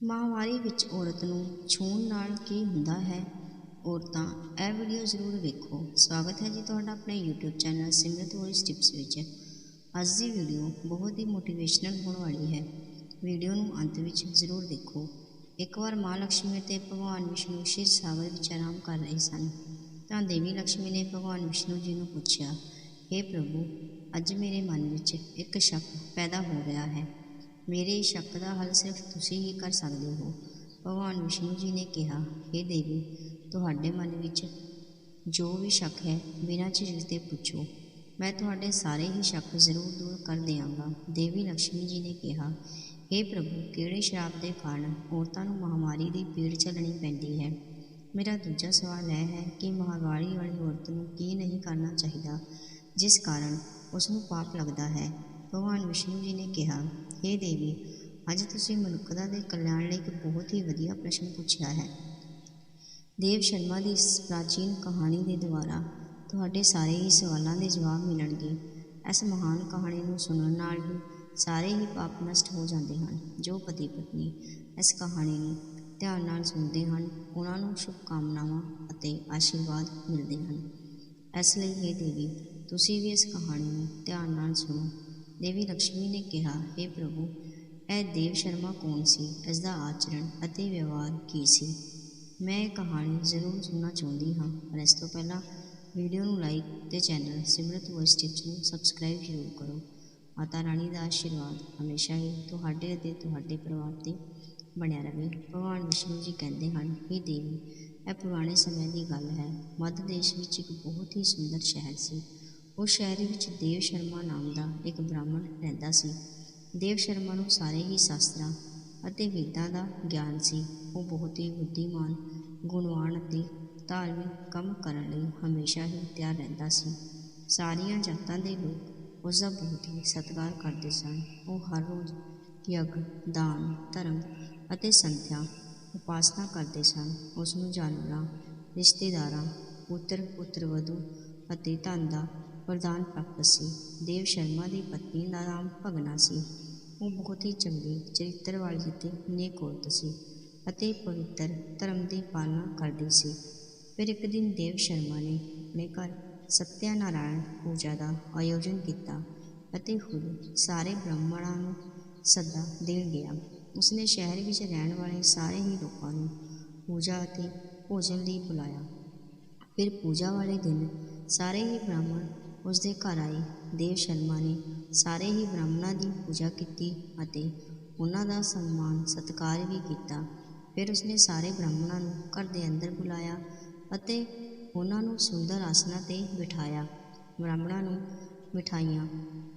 ਮਾਹਵਾਰੀ ਵਿੱਚ ਔਰਤ ਨੂੰ ਛੂਣ ਨਾਲ ਕੀ ਹੁੰਦਾ ਹੈ? ਔਰਤਾਂ, ਇਹ ਵੀਡੀਓ ਜ਼ਰੂਰ ਵੇਖੋ। ਸਵਾਗਤ ਹੈ ਜੀ ਤੁਹਾਡਾ ਆਪਣੇ YouTube channel Simrat voice tips ਵਿੱਚ। ਅੱਜ ਦੀ ਵੀਡੀਓ ਬਹੁਤ ਹੀ ਮੋਟੀਵੇਸ਼ਨਲ ਹੋਣ ਵਾਲੀ ਹੈ। ਵੀਡੀਓ ਨੂੰ ਅੰਤ ਵਿੱਚ ਜ਼ਰੂਰ ਦੇਖੋ। ਇੱਕ ਵਾਰ ਮਾਂ ਲక్ష్ਮੀ ਤੇ ਭਗਵਾਨ ਵਿਸ਼ਨੂੰ ਸ਼ਿਵ ਸਾਗਰ ਵਿੱਚ ਆਰਾਮ ਕਰ ਰਹੇ ਸਨ, ਤਾਂ ਦੇਵੀ ਲక్ష్ਮੀ ਨੇ ਭਗਵਾਨ ਵਿਸ਼ਨੂੰ ਜੀ ਨੂੰ ਪੁੱਛਿਆ हे ਪ੍ਰਭੂ, ਅੱਜ ਮੇਰੇ ਮਨ ਵਿੱਚ ਇੱਕ ਸ਼ੱਕ ਪੈਦਾ ਹੋ ਰਿਹਾ ਹੈ। ਮੇਰੇ ਸ਼ੱਕ ਦਾ ਹੱਲ ਸਿਰਫ ਤੁਸੀਂ ਹੀ ਕਰ ਸਕਦੇ ਹੋ। ਭਗਵਾਨ ਵਿਸ਼ਨੂੰ ਜੀ ਨੇ ਕਿਹਾ हे ਦੇਵੀ, ਤੁਹਾਡੇ ਮਨ ਵਿੱਚ ਜੋ ਵੀ ਸ਼ੱਕ ਹੈ, ਬਿਨਾਂ ਝਿਜਕ ਦੇ ਪੁੱਛੋ। ਮੈਂ ਤੁਹਾਡੇ ਸਾਰੇ ਹੀ ਸ਼ੱਕ ਜ਼ਰੂਰ ਦੂਰ ਕਰ ਦਿਆਂਗਾ। ਦੇਵੀ ਲక్ష్ਮੀ ਜੀ ਨੇ ਕਿਹਾ हे ਪ੍ਰਭੂ, ਕਿਹੜੇ ਸ਼ਰਾਪ ਦੇ ਕਾਰਨ ਔਰਤਾਂ ਨੂੰ ਮਹਾਮਾਰੀ ਦੀ ਪੀੜ ਝੱਲਣੀ ਪੈਂਦੀ ਹੈ? ਮੇਰਾ ਦੂਜਾ ਸਵਾਲ ਇਹ ਹੈ ਕਿ ਮਹਾਵਾਰੀ ਵਾਲੀ ਔਰਤ ਨੂੰ ਕੀ ਨਹੀਂ ਕਰਨਾ ਚਾਹੀਦਾ, ਜਿਸ ਕਾਰਨ ਉਸ ਨੂੰ ਪਾਪ ਲੱਗਦਾ ਹੈ? ਭਗਵਾਨ ਵਿਸ਼ਨੂੰ ਜੀ ਨੇ ਕਿਹਾ ਹੇ, ਦੇਵੀ। ਅੱਜ ਤੁਸੀਂ ਮਨੁੱਖਤਾ ਦੇ ਕਲਿਆਣ ਲਈ ਇੱਕ ਬਹੁਤ ਹੀ ਵਧੀਆ ਪ੍ਰਸ਼ਨ ਪੁੱਛਿਆ ਹੈ। ਦੇਵ ਸ਼ਰਮਾ ਦੀ ਇਸ ਪ੍ਰਾਚੀਨ ਕਹਾਣੀ ਦੇ ਦੁਆਰਾ ਤੁਹਾਡੇ ਸਾਰੇ ਹੀ ਸਵਾਲਾਂ ਦੇ ਜਵਾਬ ਮਿਲਣਗੇ। ਇਸ ਮਹਾਨ ਕਹਾਣੀ ਨੂੰ ਸੁਣਨ ਨਾਲ ਹੀ ਸਾਰੇ ਹੀ ਪਾਪ ਨਸ਼ਟ ਹੋ ਜਾਂਦੇ ਹਨ, ਜੋ ਪਤੀ ਪਤਨੀ ਇਸ ਕਹਾਣੀ ਨੂੰ ਧਿਆਨ ਨਾਲ ਸੁਣਦੇ ਹਨ, ਉਹਨਾਂ ਨੂੰ ਸ਼ੁਭ ਕਾਮਨਾਵਾਂ ਅਤੇ ਆਸ਼ੀਰਵਾਦ ਮਿਲਦੇ ਹਨ। ਇਸ ਲਈ ਇਹ ਦੇਵੀ, ਤੁਸੀਂ ਵੀ ਇਸ ਕਹਾਣੀ ਨੂੰ ਧਿਆਨ ਨਾਲ ਸੁਣੋ। ਦੇਵੀ ਲక్ష్ਮੀ ਨੇ ਕਿਹਾ हे ਪ੍ਰਭੂ, ਇਹ ਦੇਵ ਸ਼ਰਮਾ ਕੌਣ ਸੀ? ਇਸ ਦਾ ਆਚਰਣ ਅਤੇ ਵਿਵਹਾਰ ਕੀ ਸੀ? ਮੈਂ ਇਹ ਕਹਾਣੀ ਜ਼ਰੂਰ ਸੁਣਨਾ ਚਾਹੁੰਦੀ ਹਾਂ, ਪਰ ਇਸ ਤੋਂ ਪਹਿਲਾਂ ਵੀਡੀਓ ਨੂੰ ਲਾਈਕ ਤੇ ਚੈਨਲ ਸਿਮਰਤ ਵੌਇਸ ਟਿਪਸ ਨੂੰ ਸਬਸਕ੍ਰਾਈਬ ਜ਼ਰੂਰ ਕਰੋ। ਮਾਤਾ ਰਾਣੀ ਦਾ ਆਸ਼ੀਰਵਾਦ ਹਮੇਸ਼ਾ ਹੀ ਤੁਹਾਡੇ ਅਤੇ ਤੁਹਾਡੇ ਪਰਿਵਾਰ ਤੇ ਬਣਿਆ ਰਹੇ। ਭਗਵਾਨ ਵਿਸ਼ਨੂੰ ਜੀ ਕਹਿੰਦੇ ਹਨ हे ਦੇਵੀ, ਇਹ ਪੁਰਾਣੇ ਸਮੇਂ ਦੀ ਗੱਲ ਹੈ। ਮੱਧ ਦੇਸ਼ ਵਿੱਚ ਇੱਕ ਬਹੁਤ ਹੀ ਸੁੰਦਰ ਸ਼ਹਿਰ ਸੀ। ਉਹ ਸ਼ਹਿਰ ਵਿੱਚ ਦੇਵ ਸ਼ਰਮਾ ਨਾਮ ਦਾ ਇੱਕ ਬ੍ਰਾਹਮਣ ਰਹਿੰਦਾ ਸੀ। ਦੇਵ ਸ਼ਰਮਾ ਨੂੰ ਸਾਰੇ ਹੀ ਸ਼ਾਸਤਰਾਂ ਅਤੇ ਵੇਦਾਂ ਦਾ ਗਿਆਨ ਸੀ। ਉਹ ਬਹੁਤ ਹੀ ਬੁੱਧੀਮਾਨ, ਗੁਣਵਾਨ ਅਤੇ ਧਾਰਮਿਕ ਕੰਮ ਕਰਨ ਲਈ ਹਮੇਸ਼ਾ ਹੀ ਤਿਆਰ ਰਹਿੰਦਾ ਸੀ। ਸਾਰੀਆਂ ਜਾਤਾਂ ਦੇ ਲੋਕ ਉਸ ਦਾ ਬਹੁਤ ਹੀ ਸਤਿਕਾਰ ਕਰਦੇ ਸਨ। ਉਹ ਹਰ ਰੋਜ਼ ਯੱਗ, ਦਾਨ, ਧਰਮ ਅਤੇ ਸੰਥਿਆ ਉਪਾਸਨਾ ਕਰਦੇ ਸਨ। ਉਸ ਨੂੰ ਜਾਨਵਰਾਂ, ਰਿਸ਼ਤੇਦਾਰਾਂ, ਪੁੱਤਰ ਪੁੱਤਰ ਵਧੂ ਅਤੇ ਧਨ ਦਾ ਵਰਦਾਨ ਪ੍ਰਾਪਤ ਸੀ ਦੇਵ ਸ਼ਰਮਾ ਦੀ ਪਤਨੀ ਦਾ ਨਾਮ ਭਗਨਾ ਸੀ। ਉਹ ਬਹੁਤ ਹੀ ਚੰਗੀ ਚਰਿੱਤਰ ਵਾਲੀ ਅਤੇ ਨੇਕ ਔਰਤ ਸੀ ਅਤੇ ਪਵਿੱਤਰ ਧਰਮ ਦੀ ਪਾਲਣਾ ਕਰਦੀ ਸੀ। ਫਿਰ ਇੱਕ ਦਿਨ ਦੇਵ ਸ਼ਰਮਾ ਨੇ ਆਪਣੇ ਘਰ ਸਤਿਆ ਨਾਰਾਇਣ ਪੂਜਾ ਦਾ ਆਯੋਜਨ ਕੀਤਾ ਅਤੇ ਖੁਦ ਸਾਰੇ ਬ੍ਰਾਹਮਣਾਂ ਨੂੰ ਸੱਦਾ ਦੇਣ ਗਿਆ। ਉਸਨੇ ਸ਼ਹਿਰ ਵਿੱਚ ਰਹਿਣ ਵਾਲੇ ਸਾਰੇ ਹੀ ਲੋਕਾਂ ਨੂੰ ਪੂਜਾ ਅਤੇ ਭੋਜਨ ਲਈ ਬੁਲਾਇਆ। ਫਿਰ ਪੂਜਾ ਵਾਲੇ ਦਿਨ ਸਾਰੇ ਹੀ ਬ੍ਰਾਹਮਣ ਉਸ ਦੇ ਘਰ ਆਏ, ਦੇਵ ਸ਼ਰਮਾ ਨੇ ਸਾਰੇ ਹੀ ਬ੍ਰਾਹਮਣਾਂ ਦੀ ਪੂਜਾ ਕੀਤੀ ਅਤੇ ਉਹਨਾਂ ਦਾ ਸਨਮਾਨ ਸਤਿਕਾਰ ਵੀ ਕੀਤਾ। ਫਿਰ ਉਸਨੇ ਸਾਰੇ ਬ੍ਰਾਹਮਣਾਂ ਨੂੰ ਘਰ ਦੇ ਅੰਦਰ ਬੁਲਾਇਆ ਅਤੇ ਉਹਨਾਂ ਨੂੰ ਸੁੰਦਰ ਆਸਨਾਂ ਤੇ ਬਿਠਾਇਆ। ਬ੍ਰਾਹਮਣਾਂ ਨੂੰ ਮਿਠਾਈਆਂ,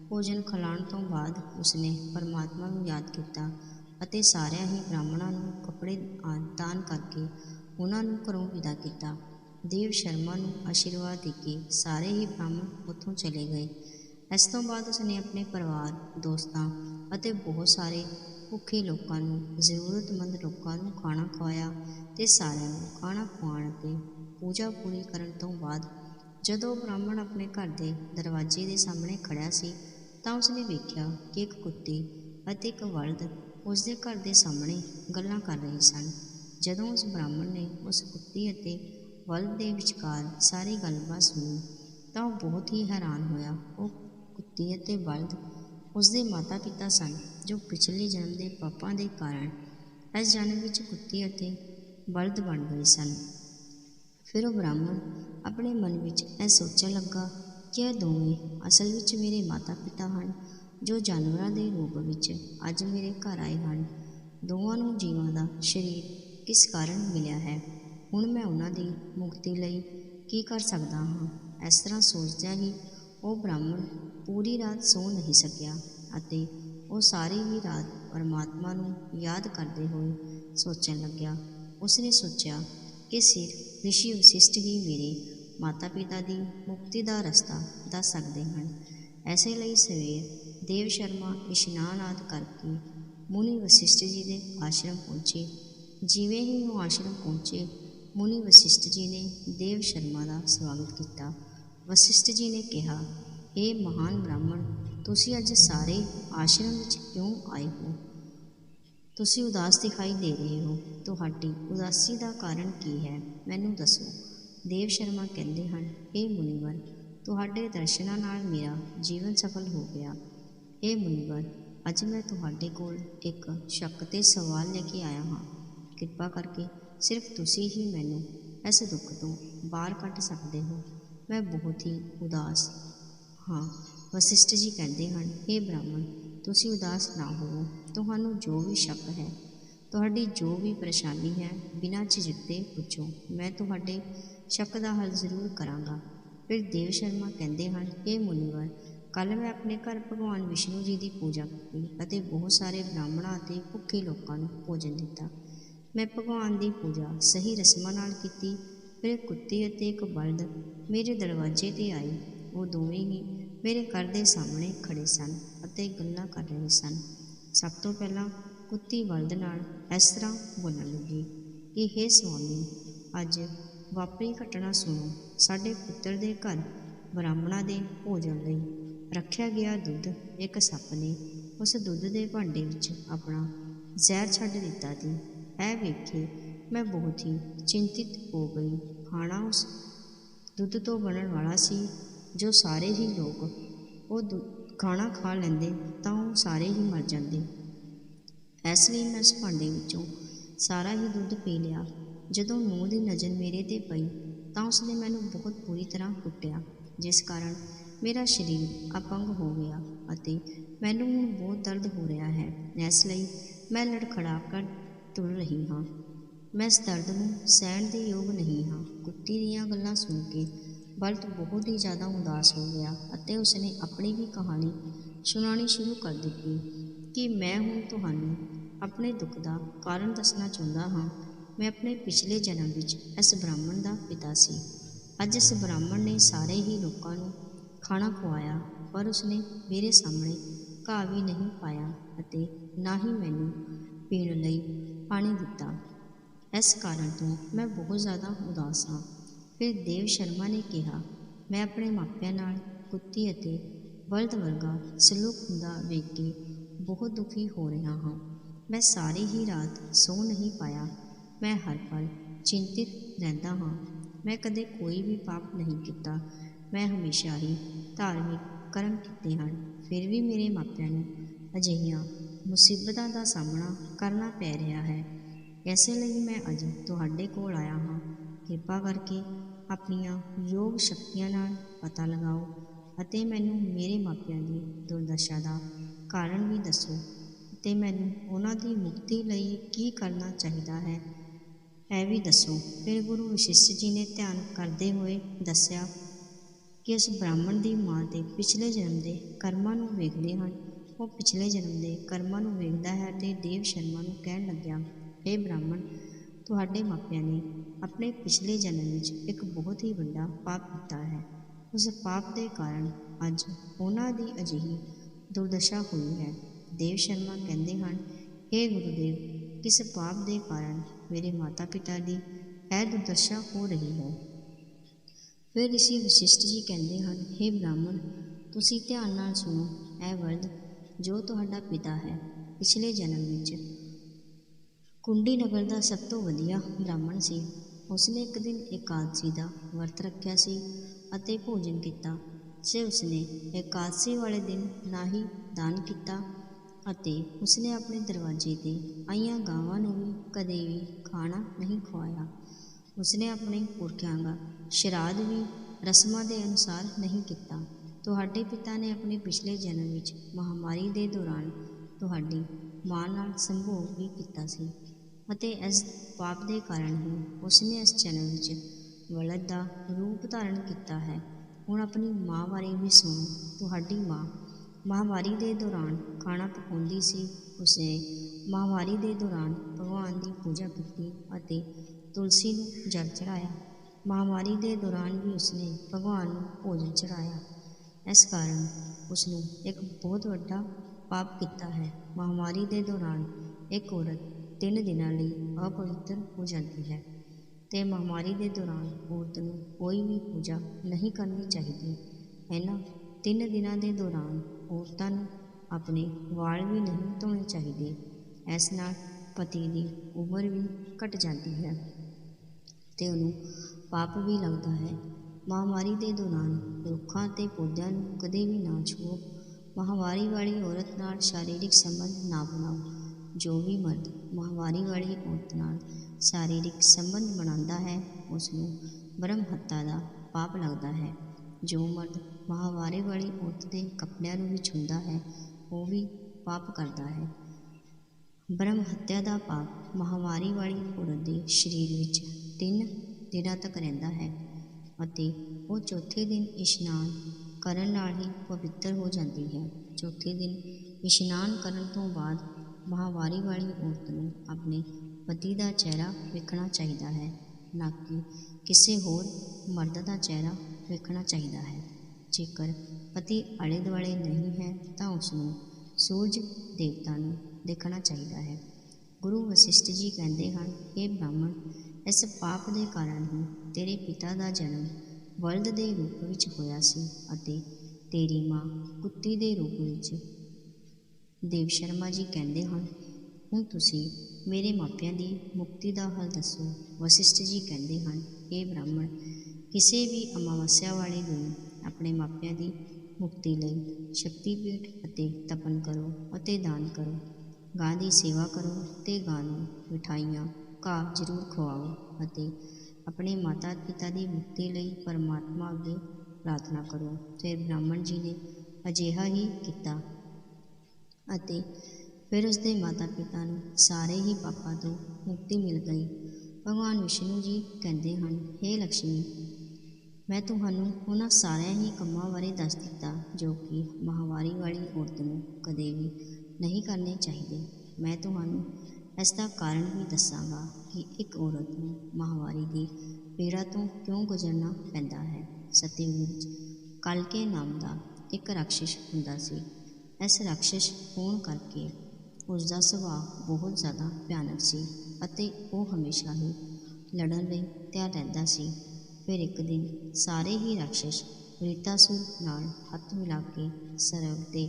ਭੋਜਨ ਖਿਲਾਉਣ ਤੋਂ ਬਾਅਦ ਉਸਨੇ ਪਰਮਾਤਮਾ ਨੂੰ ਯਾਦ ਕੀਤਾ ਅਤੇ ਸਾਰਿਆਂ ਹੀ ਬ੍ਰਾਹਮਣਾਂ ਨੂੰ ਕੱਪੜੇ ਆਦਿ ਦਾਨ ਕਰਕੇ ਉਹਨਾਂ ਨੂੰ ਘਰੋਂ ਵਿਦਾ ਕੀਤਾ। ਦੇਵ ਸ਼ਰਮਾ ਨੂੰ ਆਸ਼ੀਰਵਾਦ ਦੇ ਕੇ ਸਾਰੇ ਹੀ ਬ੍ਰਾਹਮਣ ਉੱਥੋਂ ਚਲੇ ਗਏ। ਇਸ ਤੋਂ ਬਾਅਦ ਉਸਨੇ ਆਪਣੇ ਪਰਿਵਾਰ, ਦੋਸਤਾਂ ਅਤੇ ਬਹੁਤ ਸਾਰੇ ਭੁੱਖੇ ਲੋਕਾਂ ਨੂੰ, ਜ਼ਰੂਰਤਮੰਦ ਲੋਕਾਂ ਨੂੰ ਖਾਣਾ ਖਵਾਇਆ ਤੇ ਸਾਰਿਆਂ ਨੂੰ ਖਾਣਾ ਖਵਾਉਣ ਅਤੇ ਪੂਜਾ ਪੂਰੀ ਕਰਨ ਤੋਂ ਬਾਅਦ ਜਦੋਂ ਬ੍ਰਾਹਮਣ ਆਪਣੇ ਘਰ ਦੇ ਦਰਵਾਜ਼ੇ ਦੇ ਸਾਹਮਣੇ ਖੜਿਆ ਸੀ ਤਾਂ ਉਸਨੇ ਵੇਖਿਆ ਕਿ ਇੱਕ ਕੁੱਤੀ ਅਤੇ ਇੱਕ ਬਲਦ ਉਸਦੇ ਘਰ ਦੇ ਸਾਹਮਣੇ ਗੱਲਾਂ ਕਰ ਰਹੇ ਸਨ। ਜਦੋਂ ਉਸ ਬ੍ਰਾਹਮਣ ਨੇ ਉਸ ਕੁੱਤੀ ਅਤੇ ਬਲਦ ਦੇ ਵਿਚਕਾਰ ਸਾਰੀ ਗੱਲਬਾਤ ਸੁਣੀ, ਤਾਂ ਉਹ ਬਹੁਤ ਹੀ ਹੈਰਾਨ ਹੋਇਆ। ਉਹ ਕੁੱਤੀ ਅਤੇ ਬਲਦ ਉਸਦੇ ਮਾਤਾ ਪਿਤਾ ਸਨ, ਜੋ ਪਿਛਲੇ ਜਨਮ ਦੇ ਪਾਪਾਂ ਦੇ ਕਾਰਨ ਇਸ ਜਨਮ ਵਿੱਚ ਕੁੱਤੀ ਅਤੇ ਬਲਦ ਬਣ ਗਏ ਸਨ। ਫਿਰ ਉਹ ਬ੍ਰਾਹਮਣ ਆਪਣੇ ਮਨ ਵਿੱਚ ਇਹ ਸੋਚਣ ਲੱਗਾ ਕਿ ਇਹ ਦੋਵੇਂ ਅਸਲ ਵਿੱਚ ਮੇਰੇ ਮਾਤਾ ਪਿਤਾ ਹਨ, ਜੋ ਜਾਨਵਰਾਂ ਦੇ ਰੂਪ ਵਿੱਚ ਅੱਜ ਮੇਰੇ ਘਰ ਆਏ ਹਨ। ਦੋਵਾਂ ਨੂੰ ਜੀਵਾਂ ਦਾ ਸਰੀਰ ਕਿਸ ਕਾਰਨ ਮਿਲਿਆ ਹੈ? ਹੁਣ ਮੈਂ ਉਹਨਾਂ ਦੀ ਮੁਕਤੀ ਲਈ ਕੀ ਕਰ ਸਕਦਾ ਹਾਂ? ਇਸ ਤਰ੍ਹਾਂ ਸੋਚਦਿਆਂ ਹੀ ਉਹ ਬ੍ਰਾਹਮਣ ਪੂਰੀ ਰਾਤ ਸੌ ਨਹੀਂ ਸਕਿਆ ਅਤੇ ਉਹ ਸਾਰੀ ਹੀ ਰਾਤ ਪਰਮਾਤਮਾ ਨੂੰ ਯਾਦ ਕਰਦੇ ਹੋਏ ਸੋਚਣ ਲੱਗਿਆ। ਉਸਨੇ ਸੋਚਿਆ ਕਿ ਸਿਰਫ ਰਿਸ਼ੀ ਵਸਿਸ਼ਠ ਹੀ ਮੇਰੇ ਮਾਤਾ ਪਿਤਾ ਦੀ ਮੁਕਤੀ ਦਾ ਰਸਤਾ ਦੱਸ ਸਕਦੇ ਹਨ। ਐਸੇ ਲਈ ਸਵੇਰ ਦੇਵ ਸ਼ਰਮਾ ਇਸ਼ਨਾਨ ਆਦਿ ਕਰਕੇ ਮੁਨੀ ਵਸਿਸ਼ਟ ਜੀ ਦੇ ਆਸ਼ਰਮ ਪਹੁੰਚੇ। ਜਿਵੇਂ ਹੀ ਉਹ ਆਸ਼ਰਮ ਪਹੁੰਚੇ ਮੁਨੀ ਵਸਿਸ਼ਟ ਜੀ ਨੇ ਦੇਵ ਸ਼ਰਮਾ ਦਾ ਸਵਾਗਤ ਕੀਤਾ। ਵਸਿਸ਼ਠ ਜੀ ਨੇ ਕਿਹਾ ਇਹ ਮਹਾਨ ਬ੍ਰਾਹਮਣ, ਤੁਸੀਂ ਅੱਜ ਸਾਰੇ ਆਸ਼ਰਮ ਵਿੱਚ ਕਿਉਂ ਆਏ ਹੋ? ਤੁਸੀਂ ਉਦਾਸ ਦਿਖਾਈ ਦੇ ਰਹੇ ਹੋ। ਤੁਹਾਡੀ ਉਦਾਸੀ ਦਾ ਕਾਰਨ ਕੀ ਹੈ? ਮੈਨੂੰ ਦੱਸੋ। ਦੇਵ ਸ਼ਰਮਾ ਕਹਿੰਦੇ ਹਨ ਇਹ ਮੁਨੀਵਰ, ਤੁਹਾਡੇ ਦਰਸ਼ਨਾਂ ਨਾਲ ਮੇਰਾ ਜੀਵਨ ਸਫਲ ਹੋ ਗਿਆ। ਇਹ ਮੁਨੀਵਰ, ਅੱਜ ਮੈਂ ਤੁਹਾਡੇ ਕੋਲ ਇੱਕ ਸ਼ੱਕ ਤੇ ਸਵਾਲ ਲੈ ਕੇ ਆਇਆ ਹਾਂ। ਕਿਰਪਾ ਕਰਕੇ ਸਿਰਫ ਤੁਸੀਂ ਹੀ ਮੈਨੂੰ ਇਸ ਦੁੱਖ ਤੋਂ ਬਾਹਰ ਕੱਢ ਸਕਦੇ ਹੋ। ਮੈਂ ਬਹੁਤ ਹੀ ਉਦਾਸ। ਹਾਂ, ਵਸਿਸ਼ਟ ਜੀ ਕਹਿੰਦੇ ਹਨ ਇਹ ਬ੍ਰਾਹਮਣ, ਤੁਸੀਂ ਉਦਾਸ ਨਾ ਹੋਵੋ। ਤੁਹਾਨੂੰ ਜੋ ਵੀ ਸ਼ੱਕ ਹੈ, ਤੁਹਾਡੀ ਜੋ ਵੀ ਪਰੇਸ਼ਾਨੀ ਹੈ, ਬਿਨਾਂ ਝਿਜਕਦੇ ਪੁੱਛੋ। ਮੈਂ ਤੁਹਾਡੇ ਸ਼ੱਕ ਦਾ ਹੱਲ ਜ਼ਰੂਰ ਕਰਾਂਗਾ। ਫਿਰ ਦੇਵ ਸ਼ਰਮਾ ਕਹਿੰਦੇ ਹਨ ਇਹ ਮੁਨੀਵਰ ਕੱਲ ਮੈਂ ਆਪਣੇ ਘਰ ਭਗਵਾਨ ਵਿਸ਼ਨੂੰ ਜੀ ਦੀ ਪੂਜਾ ਕੀਤੀ ਅਤੇ ਬਹੁਤ ਸਾਰੇ ਬ੍ਰਾਹਮਣਾਂ ਅਤੇ ਭੁੱਖੇ ਲੋਕਾਂ ਨੂੰ ਭੋਜਨ ਦਿੱਤਾ। ਮੈਂ ਭਗਵਾਨ ਦੀ ਪੂਜਾ ਸਹੀ ਰਸਮਾਂ ਨਾਲ ਕੀਤੀ ਫਿਰ ਕੁੱਤੀ ਅਤੇ ਇੱਕ ਬਲਦ ਮੇਰੇ ਦਰਵਾਜ਼ੇ ਤੇ ਆਏ। ਉਹ ਦੋਵੇਂ ਹੀ ਮੇਰੇ ਘਰ ਦੇ ਸਾਹਮਣੇ ਖੜੇ ਸਨ ਅਤੇ ਗੱਲਾਂ ਕਰ ਰਹੇ ਸਨ। ਸਭ ਤੋਂ ਪਹਿਲਾਂ ਕੁੱਤੀ ਬਲਦ ਨਾਲ ਇਸ ਤਰ੍ਹਾਂ ਬੋਲਣ ਲੱਗੀ ਕਿ, ਹੇ ਸਵਾਮੀ ਅੱਜ ਵਾਪਰੀ ਘਟਨਾ ਸੁਣੋ। ਸਾਡੇ ਪੁੱਤਰ ਦੇ ਘਰ ਬ੍ਰਾਹਮਣਾਂ ਦੇ ਭੋਜਨ ਲਈ ਰੱਖਿਆ ਗਿਆ ਦੁੱਧ ਇੱਕ ਸੱਪ ਨੇ ਉਸ ਦੁੱਧ ਦੇ ਭਾਂਡੇ ਵਿੱਚ ਆਪਣਾ ਜ਼ਹਿਰ ਛੱਡ ਦਿੱਤਾ ਸੀ। ਇਹ ਵੇਖੇ, ਮੈਂ ਬਹੁਤ ਹੀ ਚਿੰਤਿਤ ਹੋ ਗਈ। ਖਾਣਾ ਉਸ ਦੁੱਧ ਤੋਂ ਬਣਨ ਵਾਲਾ ਸੀ, ਜੋ ਸਾਰੇ ਹੀ ਲੋਕ ਉਹ ਦੁ- ਖਾਣਾ ਖਾ ਲੈਂਦੇ ਤਾਂ ਉਹ ਸਾਰੇ ਹੀ ਮਰ ਜਾਂਦੇ। ਇਸ ਲਈ ਮੈਂ ਉਸ ਭਾਂਡੇ ਵਿੱਚੋਂ ਸਾਰਾ ਹੀ ਦੁੱਧ ਪੀ ਲਿਆ। ਜਦੋਂ ਨੂੰਹ ਦੀ ਨਜ਼ਰ ਮੇਰੇ ਤੇ ਪਈ ਤਾਂ ਉਸਨੇ ਮੈਨੂੰ ਬਹੁਤ ਬੁਰੀ ਤਰ੍ਹਾਂ ਕੁੱਟਿਆ, ਜਿਸ ਕਾਰਨ ਮੇਰਾ ਸਰੀਰ ਅਪੰਗ ਹੋ ਗਿਆ ਅਤੇ ਮੈਨੂੰ ਹੁਣ ਬਹੁਤ ਦਰਦ ਹੋ ਰਿਹਾ ਹੈ। ਇਸ ਲਈ ਮੈਂ ਲੜਖੜਾ ਕਰ ਤੁਰ ਰਹੀ ਹਾਂ। ਮੈਂ ਇਸ ਦਰਦ ਨੂੰ ਸਹਿਣ ਦੇ ਯੋਗ ਨਹੀਂ ਹਾਂ। ਕੁੱਤੀ ਦੀਆਂ ਗੱਲਾਂ ਸੁਣ ਕੇ ਬਲਟ ਬਹੁਤ ਹੀ ਜ਼ਿਆਦਾ ਉਦਾਸ ਹੋ ਗਿਆ ਅਤੇ ਉਸਨੇ ਆਪਣੀ ਵੀ ਕਹਾਣੀ ਸੁਣਾਉਣੀ ਸ਼ੁਰੂ ਕਰ ਦਿੱਤੀ ਕਿ ਮੈਂ ਹੁਣ ਤੁਹਾਨੂੰ ਆਪਣੇ ਦੁੱਖ ਦਾ ਕਾਰਨ ਦੱਸਣਾ ਚਾਹੁੰਦਾ ਹਾਂ। ਮੈਂ ਆਪਣੇ ਪਿਛਲੇ ਜਨਮ ਵਿੱਚ ਇਸ ਬ੍ਰਾਹਮਣ ਦਾ ਪਿਤਾ ਸੀ। ਅੱਜ ਇਸ ਬ੍ਰਾਹਮਣ ਨੇ ਸਾਰੇ ਹੀ ਲੋਕਾਂ ਨੂੰ ਖਾਣਾ ਖਵਾਇਆ, ਪਰ ਉਸਨੇ ਮੇਰੇ ਸਾਹਮਣੇ ਘਾਹ ਵੀ ਨਹੀਂ ਪਾਇਆ ਅਤੇ ਨਾ ਹੀ ਮੈਨੂੰ ਪੀਣ ਲਈ ਪਾਣੀ ਦਿੱਤਾ। ਇਸ ਕਾਰਨ ਤੋਂ ਮੈਂ ਬਹੁਤ ਜ਼ਿਆਦਾ ਉਦਾਸ ਹਾਂ। ਫਿਰ ਦੇਵ ਸ਼ਰਮਾ ਨੇ ਕਿਹਾ, ਮੈਂ ਆਪਣੇ ਮਾਪਿਆਂ ਨਾਲ, ਕੁੱਤੀ ਅਤੇ ਬਲਦ ਵਰਗਾ ਸਲੂਕ ਹੁੰਦਾ ਵੇਖ ਕੇ ਬਹੁਤ ਦੁਖੀ ਹੋ ਰਿਹਾ ਹਾਂ। ਮੈਂ ਸਾਰੀ ਹੀ ਰਾਤ ਸੌ ਨਹੀਂ ਪਾਇਆ। ਮੈਂ ਹਰ ਪਲ ਚਿੰਤਿਤ ਰਹਿੰਦਾ ਹਾਂ। ਮੈਂ ਕਦੇ ਕੋਈ ਵੀ ਪਾਪ ਨਹੀਂ ਕੀਤਾ। ਮੈਂ ਹਮੇਸ਼ਾ ਹੀ ਧਾਰਮਿਕ ਕਰਮ ਕੀਤੇ ਹਨ। ਫਿਰ ਵੀ ਮੇਰੇ ਮਾਪਿਆਂ ਨੂੰ ਅਜਿਹੀਆਂ ਮੁਸੀਬਤਾਂ ਦਾ ਸਾਹਮਣਾ ਕਰਨਾ ਪੈ ਰਿਹਾ ਹੈ। ਇਸੇ ਲਈ ਮੈਂ ਅੱਜ ਤੁਹਾਡੇ ਕੋਲ ਆਇਆ ਹਾਂ। ਕਿਰਪਾ ਕਰਕੇ ਆਪਣੀਆਂ ਯੋਗ ਸ਼ਕਤੀਆਂ ਨਾਲ ਪਤਾ ਲਗਾਓ ਅਤੇ ਮੈਨੂੰ ਮੇਰੇ ਮਾਪਿਆਂ ਦੀ ਦੁਰਦਸ਼ਾ ਦਾ ਕਾਰਨ ਵੀ ਦੱਸੋ ਅਤੇ ਮੈਨੂੰ ਉਹਨਾਂ ਦੀ ਮੁਕਤੀ ਲਈ ਕੀ ਕਰਨਾ ਚਾਹੀਦਾ ਹੈ, ਇਹ ਵੀ ਦੱਸੋ। ਫਿਰ ਗੁਰੂ ਵਸ਼ਿਸ਼ਠ ਜੀ ਨੇ ਧਿਆਨ ਕਰਦੇ ਹੋਏ ਦੱਸਿਆ ਕਿ ਇਸ ਬ੍ਰਾਹਮਣ ਦੀ ਮਾਂ ਦੇ ਪਿਛਲੇ ਜਨਮ ਦੇ ਕਰਮਾਂ ਨੂੰ ਵੇਖਦੇ ਹਨ। ਉਹ ਪਿਛਲੇ ਜਨਮ ਦੇ ਕਰਮਾਂ ਨੂੰ ਵੇਖਦਾ ਹੈ ਤੇ ਦੇਵ ਸ਼ਰਮਾ ਨੂੰ ਕਹਿਣ ਲੱਗਿਆ ਇਹ ਬ੍ਰਾਹਮਣ, ਤੁਹਾਡੇ ਮਾਪਿਆਂ ਨੇ ਆਪਣੇ ਪਿਛਲੇ ਜਨਮ ਵਿੱਚ ਇੱਕ ਬਹੁਤ ਹੀ ਵੱਡਾ ਪਾਪ ਕੀਤਾ ਹੈ। ਉਸ ਪਾਪ ਦੇ ਕਾਰਨ ਅੱਜ ਉਹਨਾਂ ਦੀ ਅਜਿਹੀ ਦੁਰਦਸ਼ਾ ਹੋਈ ਹੈ। ਦੇਵ ਸ਼ਰਮਾ ਕਹਿੰਦੇ ਹਨ ਇਹ ਗੁਰੂਦੇਵ, ਕਿਸ ਪਾਪ ਦੇ ਕਾਰਨ ਮੇਰੇ ਮਾਤਾ ਪਿਤਾ ਦੀ ਇਹ ਦੁਰਦਸ਼ਾ ਹੋ ਰਹੀ ਹੈ? ਫਿਰ ਰਿਸ਼ੀ ਵਸ਼ਿਸ਼ਠ ਜੀ ਕਹਿੰਦੇ ਹਨ हे ਬ੍ਰਾਹਮਣ, ਤੁਸੀਂ ਧਿਆਨ ਨਾਲ ਸੁਣੋ, ਇਹ ਵਰਦ ਜੋ ਤੁਹਾਡਾ ਪਿਤਾ ਹੈ, ਪਿਛਲੇ ਜਨਮ ਵਿੱਚ। ਕੁੰਡੀ ਨਗਰ ਦਾ ਸਭ ਤੋਂ ਵਧੀਆ ਬ੍ਰਾਹਮਣ ਸੀ। ਉਸਨੇ ਇੱਕ ਦਿਨ ਇਕਾਦਸ਼ੀ ਦਾ ਵਰਤ ਰੱਖਿਆ ਸੀ ਅਤੇ ਭੋਜਨ ਕੀਤਾ, ਜੇ ਉਸਨੇ ਇਕਾਦਸ਼ੀ ਵਾਲੇ ਦਿਨ ਨਾ ਹੀ ਦਾਨ ਕੀਤਾ ਅਤੇ ਉਸਨੇ ਆਪਣੇ ਦਰਵਾਜ਼ੇ ਤੇ ਆਈਆਂ ਗਾਵਾਂ ਨੂੰ ਵੀ ਕਦੇ ਵੀ ਖਾਣਾ ਨਹੀਂ ਖਵਾਇਆ, ਉਸਨੇ ਆਪਣੇ ਪੁਰਖਿਆਂ ਦਾ ਸ਼ਰਾਧ ਵੀ ਰਸਮਾਂ ਦੇ ਅਨੁਸਾਰ ਨਹੀਂ ਕੀਤਾ। ਤੁਹਾਡੇ ਪਿਤਾ ਨੇ ਆਪਣੇ ਪਿਛਲੇ ਜਨਮ ਵਿੱਚ ਮਹਾਮਾਰੀ ਦੇ ਦੌਰਾਨ ਤੁਹਾਡੀ ਮਾਂ ਨਾਲ ਸੰਭੋਗ ਵੀ ਕੀਤਾ ਸੀ ਅਤੇ ਇਸ ਪਾਪ ਦੇ ਕਾਰਨ ਹੀ ਉਸਨੇ ਇਸ ਜਨਮ ਵਿੱਚ ਵਲਦ ਦਾ ਰੂਪ ਧਾਰਨ ਕੀਤਾ ਹੈ। ਹੁਣ ਆਪਣੀ ਮਾਂ ਬਾਰੇ ਵੀ ਸੁਣੋ। ਤੁਹਾਡੀ ਮਾਂ ਮਹਾਮਾਰੀ ਦੇ ਦੌਰਾਨ ਖਾਣਾ ਪਕਾਉਂਦੀ ਸੀ। ਉਸਨੇ ਮਹਾਮਾਰੀ ਦੇ ਦੌਰਾਨ ਭਗਵਾਨ ਦੀ ਪੂਜਾ ਕੀਤੀ ਅਤੇ ਤੁਲਸੀ ਨੂੰ ਜਲ ਚੜਾਇਆ ਮਹਾਮਾਰੀ ਦੇ ਦੌਰਾਨ ਵੀ ਉਸਨੇ ਭਗਵਾਨ ਨੂੰ ਭੋਜਨ ਚੜਾਇਆ ਇਸ ਕਾਰਨ ਉਸ ਨੂੰ ਇੱਕ ਬਹੁਤ ਵੱਡਾ ਪਾਪ ਕੀਤਾ ਹੈ। ਮਹਾਮਾਰੀ ਦੇ ਦੌਰਾਨ ਇੱਕ ਔਰਤ ਤਿੰਨ ਦਿਨਾਂ ਲਈ ਅਪਵਿੱਤਰ ਹੋ ਜਾਂਦੀ ਹੈ ਤੇ ਮਹਾਮਾਰੀ ਦੇ ਦੌਰਾਨ ਔਰਤ ਨੂੰ ਕੋਈ ਵੀ ਪੂਜਾ ਨਹੀਂ ਕਰਨੀ ਚਾਹੀਦੀ। ਇਹਨਾਂ ਤਿੰਨ ਦਿਨਾਂ ਦੇ ਦੌਰਾਨ ਔਰਤਾਂ ਨੂੰ ਆਪਣੇ ਵਾਲ ਵੀ ਨਹੀਂ ਧੋਣੇ ਚਾਹੀਦੇ। ਇਸ ਨਾਲ ਪਤੀ ਦੀ ਉਮਰ ਵੀ ਘਟ ਜਾਂਦੀ ਹੈ ਤੇ ਉਹਨੂੰ ਪਾਪ ਵੀ ਲੱਗਦਾ ਹੈ। ਮਹਾਮਾਰੀ ਦੇ ਦੌਰਾਨ ਰੁੱਖਾਂ ਤੇ ਪੌਦਿਆਂ ਨੂੰ ਕਦੇ ਵੀ ਨਾ ਛੂਓ, ਮਹਾਵਾਰੀ ਵਾਲੀ ਔਰਤ ਨਾਲ ਸਰੀਰਕ ਸੰਬੰਧ ਨਾ ਬਣਾਓ, ਜੋ ਵੀ ਮਰਦ ਮਹਾਵਾਰੀ ਵਾਲੀ ਔਰਤ ਨਾਲ ਸਰੀਰਕ ਸੰਬੰਧ ਬਣਾਉਂਦਾ ਹੈ ਉਸ ਨੂੰ ਬ੍ਰਹਮ ਹੱਤਾ ਦਾ ਪਾਪ ਲੱਗਦਾ ਹੈ। ਜੋ ਮਰਦ ਮਹਾਵਾਰੀ ਵਾਲੀ ਔਰਤ ਦੇ ਕੱਪੜਿਆਂ ਨੂੰ ਵੀ ਛੂੰਦਾ ਹੈ, ਉਹ ਵੀ ਪਾਪ ਕਰਦਾ ਹੈ। ਬ੍ਰਹਮ ਹੱਤਿਆ ਦਾ ਪਾਪ ਮਹਾਵਾਰੀ ਵਾਲੀ ਔਰਤ ਦੇ ਸਰੀਰ ਵਿੱਚ ਤਿੰਨ ਦਿਨਾਂ ਤੱਕ ਰਹਿੰਦਾ ਹੈ। ਅਤੇ ਉਹ ਚੌਥੇ ਦਿਨ ਇਸ਼ਨਾਨ ਕਰਨ ਨਾਲ ਹੀ ਪਵਿੱਤਰ ਹੋ ਜਾਂਦੀ ਹੈ। ਚੌਥੇ ਦਿਨ ਇਸ਼ਨਾਨ ਕਰਨ ਤੋਂ ਬਾਅਦ ਮਹਾਵਾਰੀ ਵਾਲੀ ਔਰਤ ਨੂੰ ਆਪਣੇ ਪਤੀ ਦਾ ਚਿਹਰਾ ਵੇਖਣਾ ਚਾਹੀਦਾ ਹੈ, ਨਾ ਕਿ ਕਿਸੇ ਹੋਰ ਮਰਦ ਦਾ ਚਿਹਰਾ ਵੇਖਣਾ ਚਾਹੀਦਾ ਹੈ। ਜੇਕਰ ਪਤੀ ਆਲੇ ਦੁਆਲੇ ਨਹੀਂ ਹੈ ਤਾਂ ਉਸ ਨੂੰ ਸੂਰਜ ਦੇਵਤਾ ਨੂੰ ਦੇਖਣਾ ਚਾਹੀਦਾ ਹੈ। ਗੁਰੂ ਵਸਿਸ਼ਠ ਜੀ ਕਹਿੰਦੇ ਹਨ ਕਿ ਬ੍ਰਾਹਮਣ ਇਸ ਪਾਪ ਦੇ ਕਾਰਨ ਹੀ ਤੇਰੇ ਪਿਤਾ ਦਾ ਜਨਮ ਬਲਦ ਦੇ ਰੂਪ ਵਿੱਚ ਹੋਇਆ ਸੀ ਅਤੇ ਤੇਰੀ ਮਾਂ ਕੁੱਤੀ ਦੇ ਰੂਪ ਵਿੱਚ। ਦੇਵ ਸ਼ਰਮਾ ਜੀ ਕਹਿੰਦੇ ਹਨ, ਹੁਣ ਤੁਸੀਂ ਮੇਰੇ ਮਾਪਿਆਂ ਦੀ ਮੁਕਤੀ ਦਾ ਹੱਲ ਦੱਸੋ। ਵਸਿਸ਼ਠ ਜੀ ਕਹਿੰਦੇ ਹਨ ਇਹ ਬ੍ਰਾਹਮਣ, ਕਿਸੇ ਵੀ ਅਮਾਵਸਿਆ ਵਾਲੇ ਦਿਨ ਆਪਣੇ ਮਾਪਿਆਂ ਦੀ ਮੁਕਤੀ ਲਈ ਸ਼ਕਤੀਪੀਠ ਅਤੇ ਤਪਨ ਕਰੋ ਅਤੇ ਦਾਨ ਕਰੋ। ਗਾਂ ਦੀ ਸੇਵਾ ਕਰੋ ਤੇ ਗਾਂ ਨੂੰ ਮਿਠਾਈਆਂ ਘਾਹ ਜ਼ਰੂਰ ਖਵਾਓ ਅਤੇ ਆਪਣੇ ਮਾਤਾ ਪਿਤਾ ਦੀ ਮੁਕਤੀ ਲਈ ਪਰਮਾਤਮਾ ਅੱਗੇ ਪ੍ਰਾਰਥਨਾ ਕਰੋ। ਫਿਰ ਬ੍ਰਾਹਮਣ ਜੀ ਨੇ ਅਜਿਹਾ ਹੀ ਕੀਤਾ ਅਤੇ ਫਿਰ ਉਸਦੇ ਮਾਤਾ ਪਿਤਾ ਨੂੰ ਸਾਰੇ ਹੀ ਪਾਪਾਂ ਤੋਂ ਮੁਕਤੀ ਮਿਲ ਗਈ। ਭਗਵਾਨ ਵਿਸ਼ਨੂੰ ਜੀ ਕਹਿੰਦੇ ਹਨ हे ਲਕਸ਼ਮੀ, ਮੈਂ ਤੁਹਾਨੂੰ ਉਹਨਾਂ ਸਾਰਿਆਂ ਹੀ ਕੰਮਾਂ ਬਾਰੇ ਦੱਸ ਦਿੱਤਾ, ਜੋ ਕਿ ਮਹਾਵਾਰੀ ਵਾਲੀ ਔਰਤ ਨੂੰ ਕਦੇ ਵੀ ਨਹੀਂ ਕਰਨੇ ਚਾਹੀਦੇ। ਮੈਂ ਤੁਹਾਨੂੰ ਇਸ ਦਾ ਕਾਰਨ ਵੀ ਦੱਸਾਂਗਾ ਕਿ ਇੱਕ ਔਰਤ ਨੂੰ ਮਹਾਵਾਰੀ ਦੀ ਪੀੜਾ ਤੋਂ ਕਿਉਂ ਗੁਜ਼ਰਨਾ ਪੈਂਦਾ ਹੈ। ਸਤਿਯੁਗ ਵਿੱਚ ਕਲਕੇ ਨਾਮ ਦਾ ਇੱਕ ਰਾਖਸ਼ ਹੁੰਦਾ ਸੀ। ਇਸ ਰਾਖਸ਼ ਹੋਣ ਕਰਕੇ ਉਸ ਦਾ ਸੁਭਾਅ ਬਹੁਤ ਜ਼ਿਆਦਾ ਭਿਆਨਕ ਸੀ ਅਤੇ ਉਹ ਹਮੇਸ਼ਾ ਹੀ ਲੜਨ ਲਈ ਤਿਆਰ ਰਹਿੰਦਾ ਸੀ। ਫਿਰ ਇੱਕ ਦਿਨ ਸਾਰੇ ਹੀ ਰਾਖਸ਼ ਵ੍ਰਿਤਾਸੁਰ ਨਾਲ ਹੱਥ ਮਿਲਾ ਕੇ ਸਰਵ ਤੇ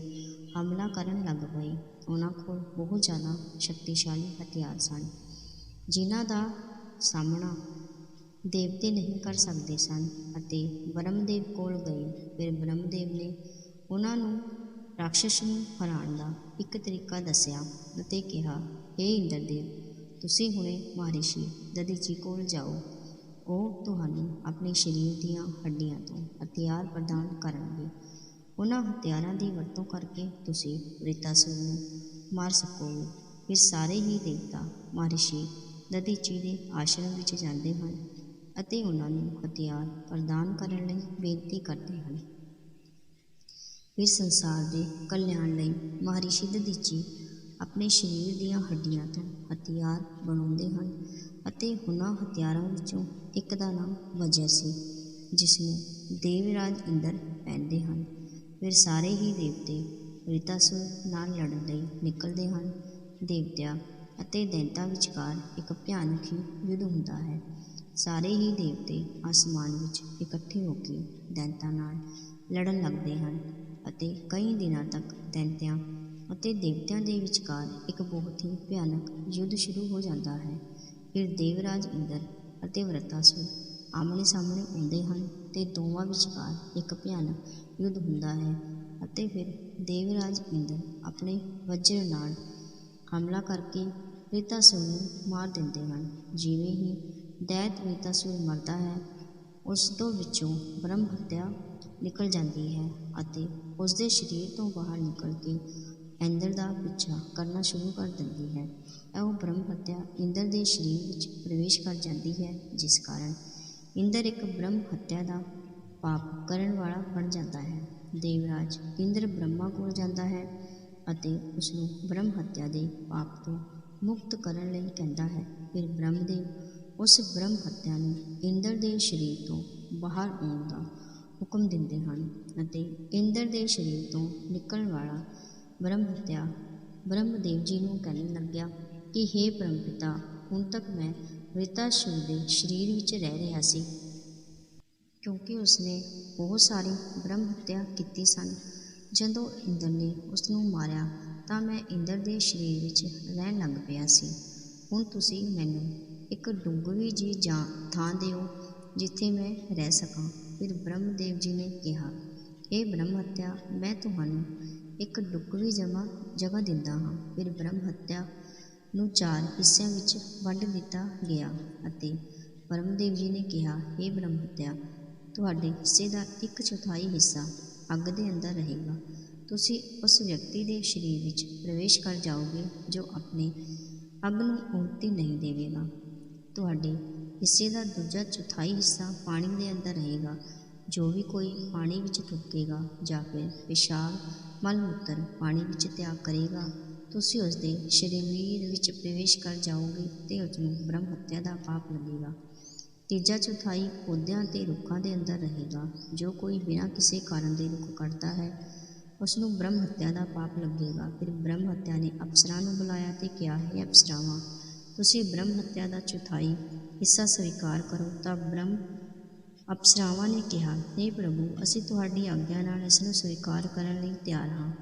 ਹਮਲਾ ਕਰਨ ਲੱਗ ਪਏ। ਉਹਨਾਂ ਕੋਲ ਬਹੁਤ ਜ਼ਿਆਦਾ ਸ਼ਕਤੀਸ਼ਾਲੀ ਹਥਿਆਰ ਸਨ, ਜਿਨ੍ਹਾਂ ਦਾ ਸਾਹਮਣਾ ਦੇਵਤੇ ਨਹੀਂ ਕਰ ਸਕਦੇ ਸਨ ਅਤੇ ਬ੍ਰਹਮਦੇਵ ਕੋਲ ਗਏ। ਫਿਰ ਬ੍ਰਹਮਦੇਵ ਨੇ ਉਹਨਾਂ ਨੂੰ ਰਾਖਸ਼ ਨੂੰ ਹਰਾਉਣ ਦਾ ਇੱਕ ਤਰੀਕਾ ਦੱਸਿਆ ਅਤੇ ਕਿਹਾ हे ਇੰਦਰਦੇਵ, ਤੁਸੀਂ ਹੁਣੇ ਮਹਾਰਿਸ਼ੀ ਦਧੀਚੀ ਕੋਲ ਜਾਓ। ਉਹ ਤੁਹਾਨੂੰ ਆਪਣੇ ਸਰੀਰ ਦੀਆਂ ਹੱਡੀਆਂ ਤੋਂ ਹਥਿਆਰ ਪ੍ਰਦਾਨ ਕਰਨਗੇ। ਉਹਨਾਂ ਹਥਿਆਰਾਂ ਦੀ ਵਰਤੋਂ ਕਰਕੇ ਤੁਸੀਂ ਵ੍ਰਿਤਾਸੁਰ ਨੂੰ ਮਾਰ ਸਕੋਗੇ ਫਿਰ ਸਾਰੇ ਹੀ ਦੇਵਤਾ ਮਹਾਰਿਸ਼ੀ ਦਧੀਚੀ ਦੇ ਆਸ਼ਰਮ ਵਿੱਚ ਜਾਂਦੇ ਹਨ ਅਤੇ ਉਹਨਾਂ ਨੂੰ ਹਥਿਆਰ ਪ੍ਰਦਾਨ ਕਰਨ ਲਈ ਬੇਨਤੀ ਕਰਦੇ ਹਨ। ਫਿਰ ਸੰਸਾਰ ਦੇ ਕਲਿਆਣ ਲਈ ਮਹਾਰਿਸ਼ੀ ਦਧੀਚੀ ਆਪਣੇ ਸਰੀਰ ਦੀਆਂ ਹੱਡੀਆਂ ਤੋਂ ਹਥਿਆਰ ਬਣਾਉਂਦੇ ਹਨ ਅਤੇ ਉਹਨਾਂ ਹਥਿਆਰਾਂ ਵਿੱਚੋਂ ਇੱਕ ਦਾ ਨਾਮ ਵਜਰ ਸੀ ਜਿਸ ਨੂੰ ਦੇਵਰਾਜ ਇੰਦਰ ਪਹਿਨਦੇ ਹਨ। ਫਿਰ ਸਾਰੇ ਹੀ ਦੇਵਤੇ ਰਿਤਾਸੁਰ ਨਾਲ ਲੜਨ ਲਈ ਨਿਕਲਦੇ ਹਨ। ਦੇਵਤਿਆਂ ਅਤੇ ਦੈਂਤਾਂ ਵਿਚਕਾਰ ਇੱਕ ਭਿਆਨਕ ਹੀ ਯੁੱਧ ਹੁੰਦਾ ਹੈ। ਸਾਰੇ ਹੀ ਦੇਵਤੇ ਆਸਮਾਨ ਵਿੱਚ ਇਕੱਠੇ ਹੋ ਕੇ ਦੈਂਤਾਂ ਨਾਲ ਲੜਨ ਲੱਗਦੇ ਹਨ ਅਤੇ ਕਈ ਦਿਨਾਂ ਤੱਕ ਦੈਂਤਿਆਂ ਅਤੇ ਦੇਵਤਿਆਂ ਦੇ ਵਿਚਕਾਰ ਇੱਕ ਬਹੁਤ ਹੀ ਭਿਆਨਕ ਯੁੱਧ ਸ਼ੁਰੂ ਹੋ ਜਾਂਦਾ ਹੈ। ਫਿਰ ਦੇਵਰਾਜ ਇੰਦਰ ਅਤੇ ਵਰਤਾਸੁਰ ਆਮਣੇ ਸਾਹਮਣੇ ਆਉਂਦੇ ਹਨ ਤੇ ਦੋਵਾਂ ਵਿਚਕਾਰ ਇੱਕ ਭਿਆਨਕ ਯੁੱਧ ਹੁੰਦਾ ਹੈ ਅਤੇ ਫਿਰ ਦੇਵਰਾਜ ਇੰਦਰ ਆਪਣੇ ਵਜਰ ਨਾਲ ਹਮਲਾ ਕਰਕੇ ਵ੍ਰਿਤਾਸੁਰ ਨੂੰ ਮਾਰ ਦਿੰਦੇ ਹਨ। ਜਿਵੇਂ ਹੀ ਦੈਤ ਵ੍ਰਿਤਾਸੁਰ ਮਰਦਾ ਹੈ, ਉਸ ਤੋਂ ਵਿੱਚੋਂ ਬ੍ਰਹਮ ਹੱਤਿਆ ਨਿਕਲ ਜਾਂਦੀ ਹੈ ਅਤੇ ਉਸ ਦੇ ਸਰੀਰ ਤੋਂ ਬਾਹਰ ਨਿਕਲ ਕੇ ਇੰਦਰ ਦਾ ਪਿੱਛਾ ਕਰਨਾ ਸ਼ੁਰੂ ਕਰ ਦਿੰਦੀ ਹੈ। ਇਹ ਬ੍ਰਹਮ ਹੱਤਿਆ ਇੰਦਰ ਦੇ ਸਰੀਰ ਵਿੱਚ ਪ੍ਰਵੇਸ਼ ਕਰ ਜਾਂਦੀ ਹੈ, ਜਿਸ ਕਾਰਨ ਇੰਦਰ ਇੱਕ ਬ੍ਰਹਮ ਹੱਤਿਆ ਦਾ ਪਾਪ ਕਰਨ ਵਾਲਾ ਬਣ ਜਾਂਦਾ ਹੈ। ਦੇਵਰਾਜ ਇੰਦਰ ਬ੍ਰਹਮਾ ਕੋਲ ਜਾਂਦਾ ਹੈ ਅਤੇ ਉਸ ਨੂੰ ਬ੍ਰਹਮ ਹੱਤਿਆ ਦੇ ਪਾਪ ਤੋਂ ਮੁਕਤ ਕਰਨ ਲਈ ਕਹਿੰਦਾ ਹੈ। ਫਿਰ ਬ੍ਰਹਮਦੇਵ ਉਸ ਬ੍ਰਹਮ ਹੱਤਿਆ ਨੂੰ ਇੰਦਰ ਦੇ ਸਰੀਰ ਤੋਂ ਬਾਹਰ ਆਉਣ ਦਾ ਹੁਕਮ ਦਿੰਦੇ ਹਨ ਅਤੇ ਇੰਦਰ ਦੇ ਸਰੀਰ ਤੋਂ ਨਿਕਲਣ ਵਾਲਾ ਬ੍ਰਹਮ ਹੱਤਿਆ ਬ੍ਰਹਮਦੇਵ ਜੀ ਨੂੰ ਕਹਿਣ ਲੱਗਿਆ ਕਿ हे ਪਰਮਪਿਤਾ ਹੁਣ ਤੱਕ ਮੈਂ ਵ੍ਰਿਤਾਸੁਰ ਦੇ ਸਰੀਰ ਵਿੱਚ ਰਹਿ ਰਿਹਾ ਸੀ। ਕਿਉਂਕਿ ਉਸਨੇ ਬਹੁਤ ਸਾਰੀ ਬ੍ਰਹਮ ਹੱਤਿਆ ਕੀਤੀ ਸਨ। ਜਦੋਂ ਇੰਦਰ ਨੇ ਉਸ ਨੂੰ ਮਾਰਿਆ, ਤਾਂ ਮੈਂ ਇੰਦਰ ਦੇ ਸਰੀਰ ਵਿੱਚ ਰਹਿਣ ਲੱਗ ਪਿਆ ਸੀ। ਹੁਣ ਤੁਸੀਂ ਮੈਨੂੰ ਇੱਕ ਡੂੰਘੀ ਜੀ ਜਾਂ ਥਾਂ ਦਿਓ, ਜਿੱਥੇ ਮੈਂ ਰਹਿ ਸਕਾਂ, ਫਿਰ ਬ੍ਰਹਮਦੇਵ ਜੀ ਨੇ ਕਿਹਾ। ਇਹ ਬ੍ਰਹਮ ਹੱਤਿਆ, ਮੈਂ ਤੁਹਾਨੂੰ ਇੱਕ ਡੁੱਗਰੀ ਜਮਾ ਜਗ੍ਹਾ ਦਿੰਦਾ ਹਾਂ। ਫਿਰ ਬ੍ਰਹਮ ਹੱਤਿਆ ਨੂੰ ਚਾਰ ਹਿੱਸਿਆਂ ਵਿੱਚ ਵੰਡ ਦਿੱਤਾ ਗਿਆ ਅਤੇ ਪਰਮਦੇਵ ਜੀ ਨੇ ਕਿਹਾ ਇਹ ਬ੍ਰਹਮਹੱਤਿਆ, ਤੁਹਾਡੇ ਹਿੱਸੇ ਦਾ ਇੱਕ ਚੌਥਾਈ ਹਿੱਸਾ ਅੱਗ ਦੇ ਅੰਦਰ ਰਹੇਗਾ। ਤੁਸੀਂ ਉਸ ਵਿਅਕਤੀ ਦੇ ਸਰੀਰ ਵਿੱਚ ਪ੍ਰਵੇਸ਼ ਕਰ ਜਾਓਗੇ ਜੋ ਆਪਣੇ ਅੱਗ ਨੂੰ ਉਲਟੀ ਨਹੀਂ ਦੇਵੇਗਾ। ਤੁਹਾਡੇ ਹਿੱਸੇ ਦਾ ਦੂਜਾ ਚੌਥਾਈ ਹਿੱਸਾ ਪਾਣੀ ਦੇ ਅੰਦਰ ਰਹੇਗਾ, ਜੋ ਵੀ ਕੋਈ ਪਾਣੀ ਵਿੱਚ ਥੁੱਕੇਗਾ ਜਾਂ ਫਿਰ ਪਿਸ਼ਾਬ ਮਲ ਮੂਤਰ ਪਾਣੀ ਵਿੱਚ ਤਿਆਗ ਕਰੇਗਾ। ਤੁਸੀਂ ਉਸ ਦੇ ਸਰੀਰ ਵਿੱਚ ਪ੍ਰਵੇਸ਼ ਕਰ ਜਾਓਗੇ ਤੇ ਉਸ ਨੂੰ ਬ੍ਰਹਮ ਹੱਤਿਆ ਦਾ ਪਾਪ ਲੱਗੇਗਾ। ਤੀਜਾ ਚੌਥਾਈ, ਪੌਦਿਆਂ ਤੇ ਰੁੱਖਾਂ ਦੇ ਅੰਦਰ ਰਹੇਗਾ, ਜੋ ਕੋਈ ਬਿਨਾਂ ਕਿਸੇ ਕਾਰਨ ਦੇ ਰੁੱਖ ਕੱਟਦਾ ਹੈ ਉਸ ਨੂੰ ਬ੍ਰਹਮ ਹੱਤਿਆ ਦਾ ਪਾਪ ਲੱਗੇਗਾ। ਫਿਰ ਬ੍ਰਹਮ ਹੱਤਿਆ ਨੇ ਅਪਸਰਾਂ ਨੂੰ ਬੁਲਾਇਆ ਤੇ ਕਿਹਾ, ਹੈ ਅਪਸਰਾਵਾਂ, ਤੁਸੀਂ ਬ੍ਰਹਮ ਹੱਤਿਆ ਦਾ ਚੌਥਾਈ ਹਿੱਸਾ ਸਵੀਕਾਰ ਕਰੋ। ਤਾਂ ਬ੍ਰਹਮ ਅਪਸਰਾਵਾਂ ਨੇ ਕਿਹਾ हे ਪ੍ਰਭੂ, ਅਸੀਂ ਤੁਹਾਡੀ ਆਗਿਆ ਨਾਲ ਇਸ ਨੂੰ ਸਵੀਕਾਰ ਕਰਨ ਲਈ ਤਿਆਰ ਹਾਂ।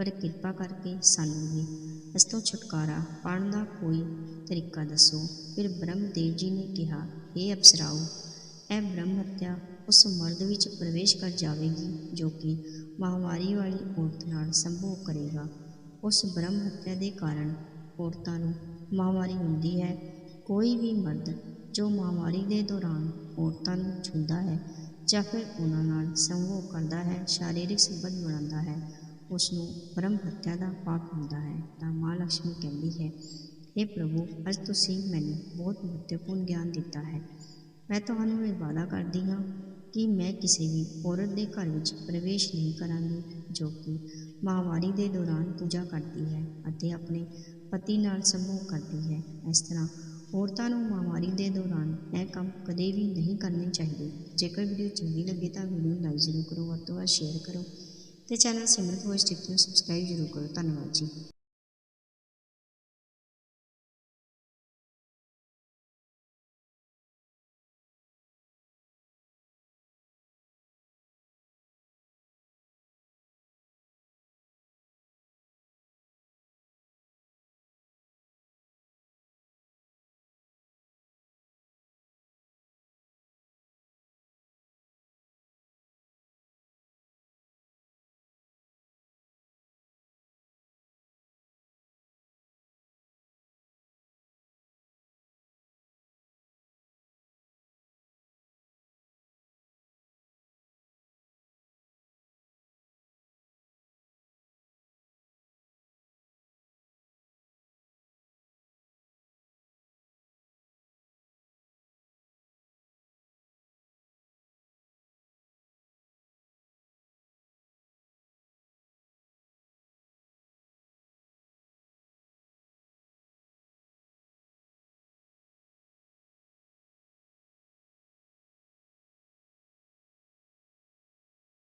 ਪਰ ਕਿਰਪਾ ਕਰਕੇ ਸਾਨੂੰ ਵੀ ਇਸ ਤੋਂ ਛੁਟਕਾਰਾ ਪਾਉਣ ਦਾ ਕੋਈ ਤਰੀਕਾ ਦੱਸੋ। ਫਿਰ ਬ੍ਰਹਮਦੇਵ ਜੀ ਨੇ ਕਿਹਾ हे ਅਪਸਰਾਓ, ਇਹ ਬ੍ਰਹਮ ਹੱਤਿਆ ਉਸ ਮਰਦ ਵਿੱਚ ਪ੍ਰਵੇਸ਼ ਕਰ ਜਾਵੇਗੀ, ਜੋ ਕਿ ਮਹਾਮਾਰੀ ਵਾਲੀ ਔਰਤ ਨਾਲ ਸੰਭੋਗ ਕਰੇਗਾ। ਉਸ ਬ੍ਰਹਮ ਹੱਤਿਆ ਦੇ ਕਾਰਨ ਔਰਤਾਂ ਨੂੰ ਮਹਾਮਾਰੀ ਹੁੰਦੀ ਹੈ। ਕੋਈ ਵੀ ਮਰਦ ਜੋ ਮਹਾਮਾਰੀ ਦੇ ਦੌਰਾਨ ਔਰਤਾਂ ਨੂੰ ਛੂੰਹਦਾ ਹੈ ਜਾਂ ਫਿਰ ਉਹਨਾਂ ਨਾਲ ਸੰਭੋਗ ਕਰਦਾ ਹੈ, ਸਾਰੀਰਿਕ ਸੰਬੰਧ ਬਣਾਉਂਦਾ ਹੈ ਉਸ ਨੂੰ ਪਰਮ ਹੱਤਿਆ ਦਾ ਪਾਪ ਹੁੰਦਾ ਹੈ, ਤਾਂ ਮਾਂ ਲక్ష్ਮੀ ਕਹਿੰਦੀ ਹੈ हे ਪ੍ਰਭੂ, ਅੱਜ ਤੁਸੀਂ ਮੈਨੂੰ ਬਹੁਤ ਮਹੱਤਵਪੂਰਨ ਗਿਆਨ ਦਿੱਤਾ ਹੈ। ਮੈਂ ਤੁਹਾਨੂੰ ਇਹ ਵਾਅਦਾ ਕਰਦੀ ਹਾਂ ਕਿ ਮੈਂ ਕਿਸੇ ਵੀ ਔਰਤ ਦੇ ਘਰ ਵਿੱਚ ਪ੍ਰਵੇਸ਼ ਨਹੀਂ ਕਰਾਂਗੀ, ਜੋ ਕਿ ਮਾਹਵਾਰੀ ਦੇ ਦੌਰਾਨ ਪੂਜਾ ਕਰਦੀ ਹੈ ਅਤੇ ਆਪਣੇ ਪਤੀ ਨਾਲ ਸੰਭੋਗ ਕਰਦੀ ਹੈ। ਇਸ ਤਰ੍ਹਾਂ ਔਰਤਾਂ ਨੂੰ ਮਾਹਵਾਰੀ ਦੇ ਦੌਰਾਨ ਇਹ ਕੰਮ ਕਦੇ ਵੀ ਨਹੀਂ ਕਰਨੇ ਚਾਹੀਦੇ। ਜੇਕਰ ਵੀਡੀਓ ਚੰਗੀ ਲੱਗੇ ਤਾਂ ਵੀਡੀਓ ਨੂੰ ਲਾਈਕ ਜ਼ਰੂਰ ਕਰੋ ਅਤੇ ਸ਼ੇਅਰ ਕਰੋ। ਤੇ ਚੈਨਲ ਸਿਮਰਤ ਵੋਇਸ ਟਿਪ ਨੂੰ ਸਬਸਕ੍ਰਾਈਬ ਜ਼ਰੂਰ ਕਰੋ। ਧੰਨਵਾਦ ਜੀ।